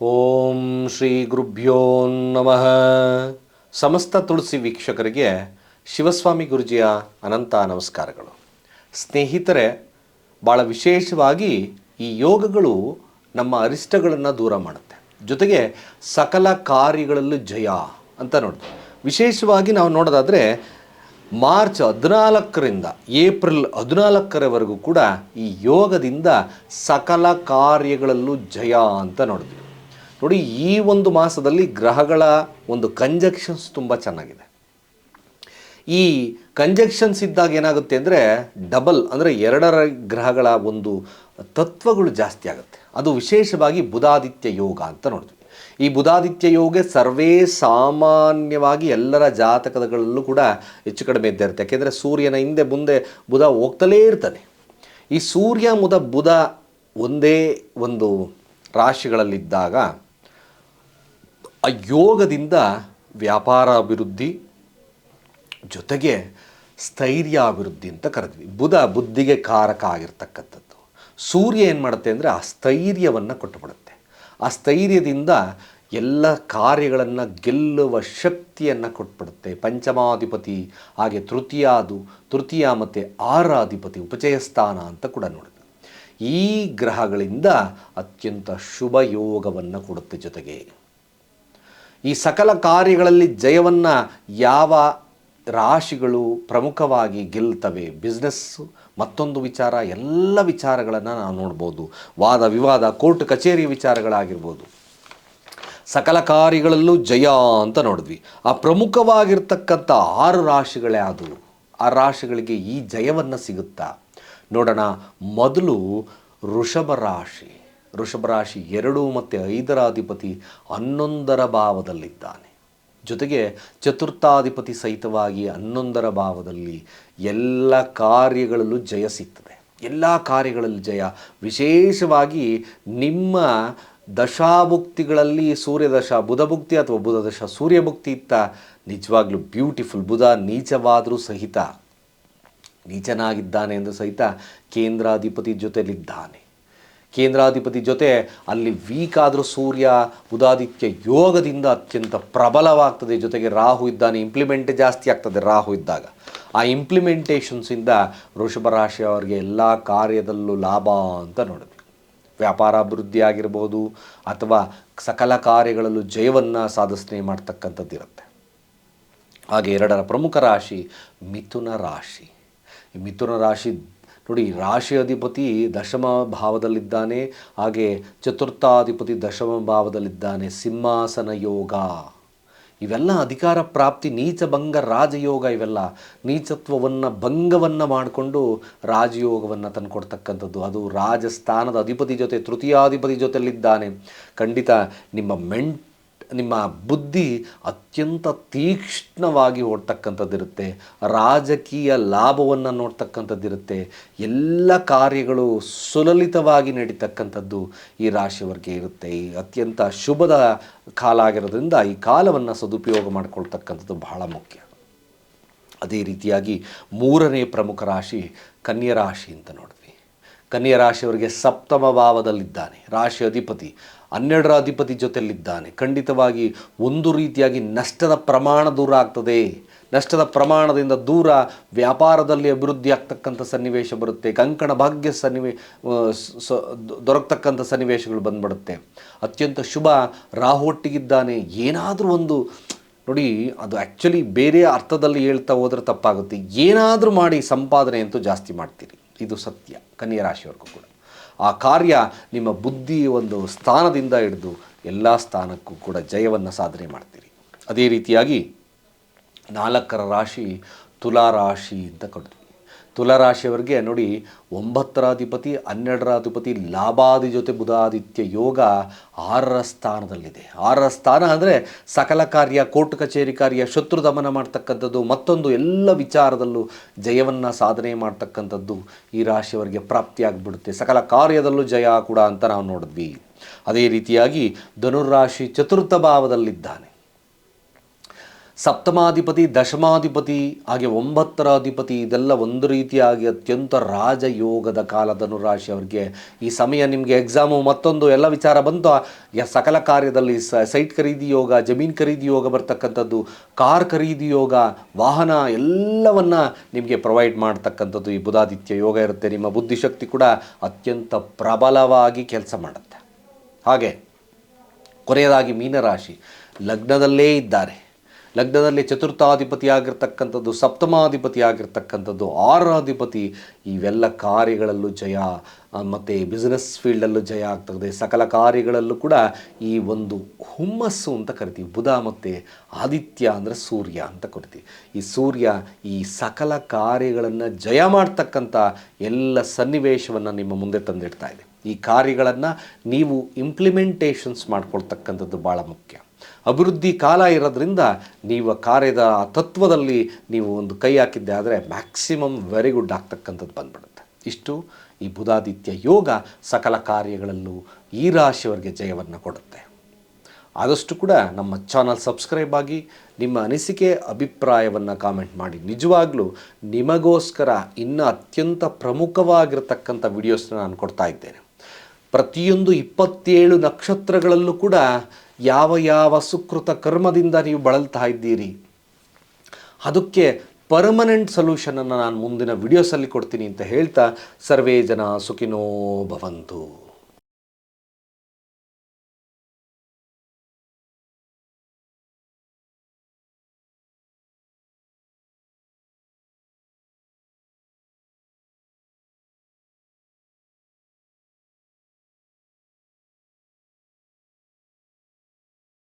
ಓಂ ಶ್ರೀ ಗುರುಭ್ಯೋ ನಮಃ. ಸಮಸ್ತ ತುಳಸಿ ವೀಕ್ಷಕರಿಗೆ ಶಿವಸ್ವಾಮಿ ಗುರುಜಿಯ ಅನಂತ ನಮಸ್ಕಾರಗಳು. ಸ್ನೇಹಿತರೆ ಭಾಳ ವಿಶೇಷವಾಗಿ ಈ ಯೋಗಗಳು ನಮ್ಮ ಅರಿಷ್ಟಗಳನ್ನು ದೂರ ಮಾಡುತ್ತೆ. ಜೊತೆಗೆ ಸಕಲ ಕಾರ್ಯಗಳಲ್ಲೂ ಜಯ ಅಂತ ನೋಡ್ತೀವಿ. ವಿಶೇಷವಾಗಿ ನಾವು ನೋಡೋದಾದರೆ, ಮಾರ್ಚ್ ಹದಿನಾಲ್ಕರಿಂದ, ಏಪ್ರಿಲ್ ಹದಿನಾಲ್ಕರವರೆಗೂ ಕೂಡ ಈ ಯೋಗದಿಂದ ಸಕಲ ಕಾರ್ಯಗಳಲ್ಲೂ ಜಯ ಅಂತ ನೋಡಿದ್ವಿ. ನೋಡಿ, ಈ ಒಂದು ಮಾಸದಲ್ಲಿ ಗ್ರಹಗಳ ಒಂದು ಕಂಜಕ್ಷನ್ಸ್ ತುಂಬ ಚೆನ್ನಾಗಿದೆ. ಈ ಕಂಜಕ್ಷನ್ಸ್ ಇದ್ದಾಗ ಏನಾಗುತ್ತೆ ಅಂದರೆ ಡಬಲ್ ಅಂದರೆ ಎರಡರ ಗ್ರಹಗಳ ಒಂದು ತತ್ವಗಳು ಜಾಸ್ತಿ ಆಗುತ್ತೆ. ಅದು ವಿಶೇಷವಾಗಿ ಬುಧಾದಿತ್ಯ ಯೋಗ ಅಂತ ನೋಡ್ತೀವಿ. ಈ ಬುಧಾದಿತ್ಯ ಯೋಗ ಸರ್ವೇ ಸಾಮಾನ್ಯವಾಗಿ ಎಲ್ಲರ ಜಾತಕಗಳಲ್ಲೂ ಕೂಡ ಹೆಚ್ಚು ಕಡಿಮೆ ಇದ್ದೇ ಇರುತ್ತೆ. ಯಾಕೆಂದರೆ ಸೂರ್ಯನ ಹಿಂದೆ ಮುಂದೆ ಬುಧ ಹೋಗ್ತಲೇ ಇರ್ತಾನೆ. ಈ ಸೂರ್ಯ, ಮುದ, ಬುಧ ಒಂದೇ ಒಂದು ರಾಶಿಗಳಲ್ಲಿದ್ದಾಗ ಆ ಯೋಗದಿಂದ ವ್ಯಾಪಾರ ಅಭಿವೃದ್ಧಿ ಜೊತೆಗೆ ಸ್ಥೈರ್ಯ ಅಭಿವೃದ್ಧಿ ಅಂತ ಕರೆದ್ವಿ. ಬುಧ ಬುದ್ಧಿಗೆ ಕಾರಕ ಆಗಿರ್ತಕ್ಕಂಥದ್ದು. ಸೂರ್ಯ ಏನು ಮಾಡುತ್ತೆ ಅಂದರೆ ಆ ಸ್ಥೈರ್ಯವನ್ನು ಕೊಟ್ಟುಬಿಡುತ್ತೆ. ಆ ಸ್ಥೈರ್ಯದಿಂದ ಎಲ್ಲ ಕಾರ್ಯಗಳನ್ನು ಗೆಲ್ಲುವ ಶಕ್ತಿಯನ್ನು ಕೊಟ್ಬಿಡುತ್ತೆ. ಪಂಚಮಾಧಿಪತಿ ಹಾಗೆ ತೃತೀಯಾದು ತೃತೀಯ ಮತ್ತು ಆರಾಧಿಪತಿ, ಉಪಚಯ ಸ್ಥಾನ ಅಂತ ಕೂಡ ನೋಡಿದ್ವಿ. ಈ ಗ್ರಹಗಳಿಂದ ಅತ್ಯಂತ ಶುಭ ಯೋಗವನ್ನು ಕೊಡುತ್ತೆ ಜೊತೆಗೆ. ಈ ಸಕಲ ಕಾರ್ಯಗಳಲ್ಲಿ ಜಯವನ್ನು ಯಾವ ರಾಶಿಗಳು ಪ್ರಮುಖವಾಗಿ ಗೆಲ್ತವೆ? ಬಿಸ್ನೆಸ್ಸು ಮತ್ತೊಂದು ವಿಚಾರ, ಎಲ್ಲ ವಿಚಾರಗಳನ್ನು ನಾವು ನೋಡ್ಬೋದು. ವಾದ ವಿವಾದ, ಕೋರ್ಟ್ ಕಚೇರಿ ವಿಚಾರಗಳಾಗಿರ್ಬೋದು. ಸಕಲ ಕಾರ್ಯಗಳಲ್ಲೂ ಜಯ ಅಂತ ನೋಡಿದ್ವಿ. ಆ ಪ್ರಮುಖವಾಗಿರ್ತಕ್ಕಂಥ ಆರು ರಾಶಿಗಳೇ ಅದು. ಆ ರಾಶಿಗಳಿಗೆ ಈ ಜಯವನ್ನು ಸಿಗುತ್ತಾ? ನೋಡೋಣ, ಮೊದಲು ಋಷಭ ರಾಶಿ. ರಾಶಿ ಎರಡು ಮತ್ತು ಐದರ ಅಧಿಪತಿ ಹನ್ನೊಂದರ ಭಾವದಲ್ಲಿದ್ದಾನೆ. ಜೊತೆಗೆ ಚತುರ್ಥಾಧಿಪತಿ ಸಹಿತವಾಗಿ ಹನ್ನೊಂದರ ಭಾವದಲ್ಲಿ ಎಲ್ಲ ಕಾರ್ಯಗಳಲ್ಲೂ ಜಯ ಸಿಗ್ತದೆ. ಎಲ್ಲ ಕಾರ್ಯಗಳಲ್ಲಿ ಜಯ. ವಿಶೇಷವಾಗಿ ನಿಮ್ಮ ದಶಾಭುಕ್ತಿಗಳಲ್ಲಿ ಸೂರ್ಯದಶ, ಬುಧಭುಕ್ತಿ ಅಥವಾ ಬುಧದಶ, ಸೂರ್ಯಭುಕ್ತಿ ಇತ್ತ ನಿಜವಾಗ್ಲೂ ಬ್ಯೂಟಿಫುಲ್ ಬುಧ ನೀಚವಾದರೂ ಸಹಿತ, ನೀಚನಾಗಿದ್ದಾನೆ ಎಂದು ಸಹಿತ ಕೇಂದ್ರಾಧಿಪತಿ ಜೊತೆಲಿದ್ದಾನೆ. ಕೇಂದ್ರಾಧಿಪತಿ ಜೊತೆ ಅಲ್ಲಿ ವೀಕ್ ಆದರೂ ಸೂರ್ಯ ಉದಾದಿತ್ಯ ಯೋಗದಿಂದ ಅತ್ಯಂತ ಪ್ರಬಲವಾಗ್ತದೆ. ಜೊತೆಗೆ ರಾಹು ಇದ್ದಾನೆ ಇಂಪ್ಲಿಮೆಂಟ್ ಜಾಸ್ತಿ ಆಗ್ತದೆ ರಾಹು ಇದ್ದಾಗ. ಆ ಇಂಪ್ಲಿಮೆಂಟೇಷನ್ಸಿಂದ ವೃಷಭ ರಾಶಿಯವರಿಗೆ ಎಲ್ಲ ಕಾರ್ಯದಲ್ಲೂ ಲಾಭ ಅಂತ ನೋಡಿದ್ವಿ. ವ್ಯಾಪಾರ ಅಭಿವೃದ್ಧಿ ಆಗಿರ್ಬೋದು ಅಥವಾ ಸಕಲ ಕಾರ್ಯಗಳಲ್ಲೂ ಜಯವನ್ನು ಸಾಧನೆ ಮಾಡ್ತಕ್ಕಂಥದ್ದಿರುತ್ತೆ ಹಾಗೆ ಎರಡರ ಪ್ರಮುಖ ರಾಶಿ ಮಿಥುನ ರಾಶಿ. ಮಿಥುನ ರಾಶಿ ನೋಡಿ, ರಾಶಿ ಅಧಿಪತಿ ದಶಮ ಭಾವದಲ್ಲಿದ್ದಾನೆ, ಹಾಗೆ ಚತುರ್ಥಾಧಿಪತಿ ದಶಮ ಭಾವದಲ್ಲಿದ್ದಾನೆ, ಸಿಂಹಾಸನ ಯೋಗ. ಇವೆಲ್ಲ ಅಧಿಕಾರ ಪ್ರಾಪ್ತಿ, ನೀಚ ಭಂಗ, ರಾಜಯೋಗ ಇವೆಲ್ಲ ನೀಚತ್ವವನ್ನು, ಭಂಗವನ್ನು ಮಾಡಿಕೊಂಡು ರಾಜಯೋಗವನ್ನು ತಂದುಕೊಡ್ತಕ್ಕಂಥದ್ದು. ಅದು ರಾಜಸ್ಥಾನದ ಅಧಿಪತಿ ಜೊತೆ, ತೃತೀಯಾಧಿಪತಿ ಜೊತೆಯಲ್ಲಿದ್ದಾನೆ. ಖಂಡಿತ ನಿಮ್ಮ ಮೆಂಟ್ ನಿಮ್ಮ ಬುದ್ಧಿ ಅತ್ಯಂತ ತೀಕ್ಷ್ಣವಾಗಿ ಓಡ್ತಕ್ಕಂಥದ್ದಿರುತ್ತೆ. ರಾಜಕೀಯ ಲಾಭವನ್ನು ನೋಡ್ತಕ್ಕಂಥದ್ದಿರುತ್ತೆ. ಎಲ್ಲ ಕಾರ್ಯಗಳು ಸುಲಲಿತವಾಗಿ ನಡೀತಕ್ಕಂಥದ್ದು ಈ ರಾಶಿಯವರಿಗೆ ಇರುತ್ತೆ. ಈ ಅತ್ಯಂತ ಶುಭದ ಕಾಲ ಆಗಿರೋದ್ರಿಂದ ಈ ಕಾಲವನ್ನು ಸದುಪಯೋಗ ಮಾಡಿಕೊಳ್ತಕ್ಕಂಥದ್ದು ಬಹಳ ಮುಖ್ಯ. ಅದೇ ರೀತಿಯಾಗಿ ಮೂರನೇ ಪ್ರಮುಖ ರಾಶಿ ಕನ್ಯಾ ರಾಶಿ ಅಂತ ನೋಡಿದ್ವಿ ಕನ್ಯಾ ರಾಶಿಯವರಿಗೆ ಸಪ್ತಮ ಭಾವದಲ್ಲಿದ್ದಾನೆ. ರಾಶಿ ಅಧಿಪತಿ ಹನ್ನೆರಡರ ಅಧಿಪತಿ ಜೊತೆಯಲ್ಲಿದ್ದಾನೆ. ಖಂಡಿತವಾಗಿ ಒಂದು ರೀತಿಯಾಗಿ ನಷ್ಟದ ಪ್ರಮಾಣ ದೂರ ಆಗ್ತದೆ. ನಷ್ಟದ ಪ್ರಮಾಣದಿಂದ ದೂರ ವ್ಯಾಪಾರದಲ್ಲಿ ಅಭಿವೃದ್ಧಿ ಆಗ್ತಕ್ಕಂಥ ಸನ್ನಿವೇಶ ಬರುತ್ತೆ. ಕಂಕಣ ಭಾಗ್ಯ ಸನ್ನಿವೇ ದೊರಕತಕ್ಕಂಥ ಸನ್ನಿವೇಶಗಳು ಬಂದ್ಬಿಡುತ್ತೆ. ಅತ್ಯಂತ ಶುಭ ರಾಹೊಟ್ಟಿಗಿದ್ದಾನೆ ಏನಾದರೂ ಒಂದು, ನೋಡಿ, ಅದು ಆ್ಯಕ್ಚುಲಿ ಬೇರೆ ಅರ್ಥದಲ್ಲಿ ಹೇಳ್ತಾ ಹೋದರೆ ತಪ್ಪಾಗುತ್ತೆ. ಏನಾದರೂ ಮಾಡಿ ಸಂಪಾದನೆ ಅಂತೂ ಜಾಸ್ತಿ ಮಾಡ್ತೀರಿ. ಇದು ಸತ್ಯ, ಕನ್ಯಾ ರಾಶಿಯವರೆಗೂ ಕೂಡ. ಆ ಕಾರ್ಯ ನಿಮ್ಮ ಬುದ್ಧಿ ಒಂದು ಸ್ಥಾನದಿಂದ ಹಿಡಿದು ಎಲ್ಲ ಸ್ಥಾನಕ್ಕೂ ಕೂಡ ಜಯವನ್ನು ಸಾಧನೆ ಮಾಡ್ತೀರಿ. ಅದೇ ರೀತಿಯಾಗಿ ನಾಲ್ಕರ ರಾಶಿ ತುಲಾ ರಾಶಿ ಅಂತ ಕೊಡ್ತೀವಿ. ತುಲಾ ರಾಶಿಯವರಿಗೆ ನೋಡಿ ಒಂಬತ್ತರ ಅಧಿಪತಿ ಹನ್ನೆರಡರ ಅಧಿಪತಿ ಲಾಭಾದಿ ಜೊತೆ ಬುಧಾದಿತ್ಯ ಯೋಗ ಆರರ ಸ್ಥಾನದಲ್ಲಿದೆ. ಆರರ ಸ್ಥಾನ ಅಂದರೆ ಸಕಲ ಕಾರ್ಯ, ಕೋರ್ಟ್ ಕಚೇರಿ ಕಾರ್ಯ, ಶತ್ರು ದಮನ ಮಾಡ್ತಕ್ಕಂಥದ್ದು, ಮತ್ತೊಂದು ಎಲ್ಲ ವಿಚಾರದಲ್ಲೂ ಜಯವನ್ನು ಸಾಧನೆ ಮಾಡ್ತಕ್ಕಂಥದ್ದು ಈ ರಾಶಿಯವರಿಗೆ ಪ್ರಾಪ್ತಿಯಾಗಿಬಿಡುತ್ತೆ. ಸಕಲ ಕಾರ್ಯದಲ್ಲೂ ಜಯ ಕೂಡ ಅಂತ ನಾವು ನೋಡಿದ್ವಿ. ಅದೇ ರೀತಿಯಾಗಿ ಧನುರಾಶಿ ಚತುರ್ಥ ಭಾವದಲ್ಲಿದ್ದಾನೆ. ಸಪ್ತಮಾಧಿಪತಿ, ದಶಮಾಧಿಪತಿ, ಹಾಗೆ ಒಂಬತ್ತರ ಅಧಿಪತಿ ಇದೆಲ್ಲ ಒಂದು ರೀತಿಯಾಗಿ ಅತ್ಯಂತ ರಾಜಯೋಗದ ಕಾಲ ಧನುರಾಶಿ ಅವರಿಗೆ. ಈ ಸಮಯ ನಿಮಗೆ ಎಕ್ಸಾಮು ಮತ್ತೊಂದು ಎಲ್ಲ ವಿಚಾರ ಬಂತು. ಸಕಲ ಕಾರ್ಯದಲ್ಲಿ ಸೈಟ್ ಖರೀದಿ ಯೋಗ, ಜಮೀನು ಖರೀದಿ ಯೋಗ ಬರ್ತಕ್ಕಂಥದ್ದು, ಕಾರ್ ಖರೀದಿ ಯೋಗ, ವಾಹನ ಎಲ್ಲವನ್ನ ನಿಮಗೆ ಪ್ರೊವೈಡ್ ಮಾಡ್ತಕ್ಕಂಥದ್ದು ಈ ಬುಧಾದಿತ್ಯ ಯೋಗ ಇರುತ್ತೆ. ನಿಮ್ಮ ಬುದ್ಧಿಶಕ್ತಿ ಕೂಡ ಅತ್ಯಂತ ಪ್ರಬಲವಾಗಿ ಕೆಲಸ ಮಾಡುತ್ತೆ. ಹಾಗೆ ಕೊನೆಯದಾಗಿ ಮೀನರಾಶಿ, ಲಗ್ನದಲ್ಲೇ ಇದ್ದಾರೆ. ಲಗ್ನದಲ್ಲಿ ಚತುರ್ಥಾಧಿಪತಿ ಆಗಿರ್ತಕ್ಕಂಥದ್ದು ಸಪ್ತಮಾಧಿಪತಿ ಆಗಿರ್ತಕ್ಕಂಥದ್ದು ಆರಾಧಿಪತಿ, ಇವೆಲ್ಲ ಕಾರ್ಯಗಳಲ್ಲೂ ಜಯ ಮತ್ತು ಬಿಸ್ನೆಸ್ ಫೀಲ್ಡಲ್ಲೂ ಜಯ ಆಗ್ತದೆ. ಸಕಲ ಕಾರ್ಯಗಳಲ್ಲೂ ಕೂಡ ಈ ಒಂದು ಹುಮ್ಮಸ್ಸು ಅಂತ ಕರಿತೀವಿ. ಬುಧ ಮತ್ತು ಆದಿತ್ಯ ಅಂದರೆ ಸೂರ್ಯ ಅಂತ ಕರಿತೀವಿ ಈ ಸೂರ್ಯ ಈ ಸಕಲ ಕಾರ್ಯಗಳನ್ನು ಜಯ ಮಾಡ್ತಕ್ಕಂಥ ಎಲ್ಲ ಸನ್ನಿವೇಶವನ್ನು ನಿಮ್ಮ ಮುಂದೆ ತಂದಿಡ್ತಾ ಇದೆ. ಈ ಕಾರ್ಯಗಳನ್ನು ನೀವು ಇಂಪ್ಲಿಮೆಂಟೇಷನ್ಸ್ ಮಾಡ್ಕೊಳ್ತಕ್ಕಂಥದ್ದು ಭಾಳ ಮುಖ್ಯ. ಅಭಿವೃದ್ಧಿ ಕಾಲ ಇರೋದ್ರಿಂದ ನೀವು ಕಾರ್ಯದ ತತ್ವದಲ್ಲಿ ನೀವು ಒಂದು ಕೈ ಹಾಕಿದ್ದೆ ಆದರೆ ಮ್ಯಾಕ್ಸಿಮಮ್ ವೆರಿ ಗುಡ್ ಆಗ್ತಕ್ಕಂಥದ್ದು ಬಂದ್ಬಿಡುತ್ತೆ. ಇಷ್ಟು ಈ ಬುಧಾದಿತ್ಯ ಯೋಗ ಸಕಲ ಕಾರ್ಯಗಳಲ್ಲೂ ಈ ರಾಶಿಯವರಿಗೆ ಜಯವನ್ನು ಕೊಡುತ್ತೆ. ಆದಷ್ಟು ಕೂಡ ನಮ್ಮ ಚಾನಲ್ ಸಬ್ಸ್ಕ್ರೈಬ್ ಆಗಿ ನಿಮ್ಮ ಅನಿಸಿಕೆ, ಅಭಿಪ್ರಾಯವನ್ನು ಕಾಮೆಂಟ್ ಮಾಡಿ. ನಿಜವಾಗ್ಲೂ ನಿಮಗೋಸ್ಕರ ಇನ್ನು ಅತ್ಯಂತ ಪ್ರಮುಖವಾಗಿರತಕ್ಕಂಥ ವಿಡಿಯೋಸ್ನ ನಾನು ಕೊಡ್ತಾ ಇದ್ದೇನೆ. ಪ್ರತಿಯೊಂದು ಇಪ್ಪತ್ತೇಳು ನಕ್ಷತ್ರಗಳಲ್ಲೂ ಕೂಡ ಯಾವ ಯಾವ ಸುಕೃತ ಕರ್ಮದಿಂದ ನೀವು ಬಳಲ್ತಾ ಇದ್ದೀರಿ? ಅದಕ್ಕೆ ಪರ್ಮನೆಂಟ್ ಸೊಲ್ಯೂಷನನ್ನು ನಾನು ಮುಂದಿನ ವಿಡಿಯೋಸಲ್ಲಿ ಕೊಡ್ತೀನಿ ಅಂತ ಹೇಳ್ತಾ ಸರ್ವೇ ಜನ ಸುಖಿನೋ ಭವಂತು.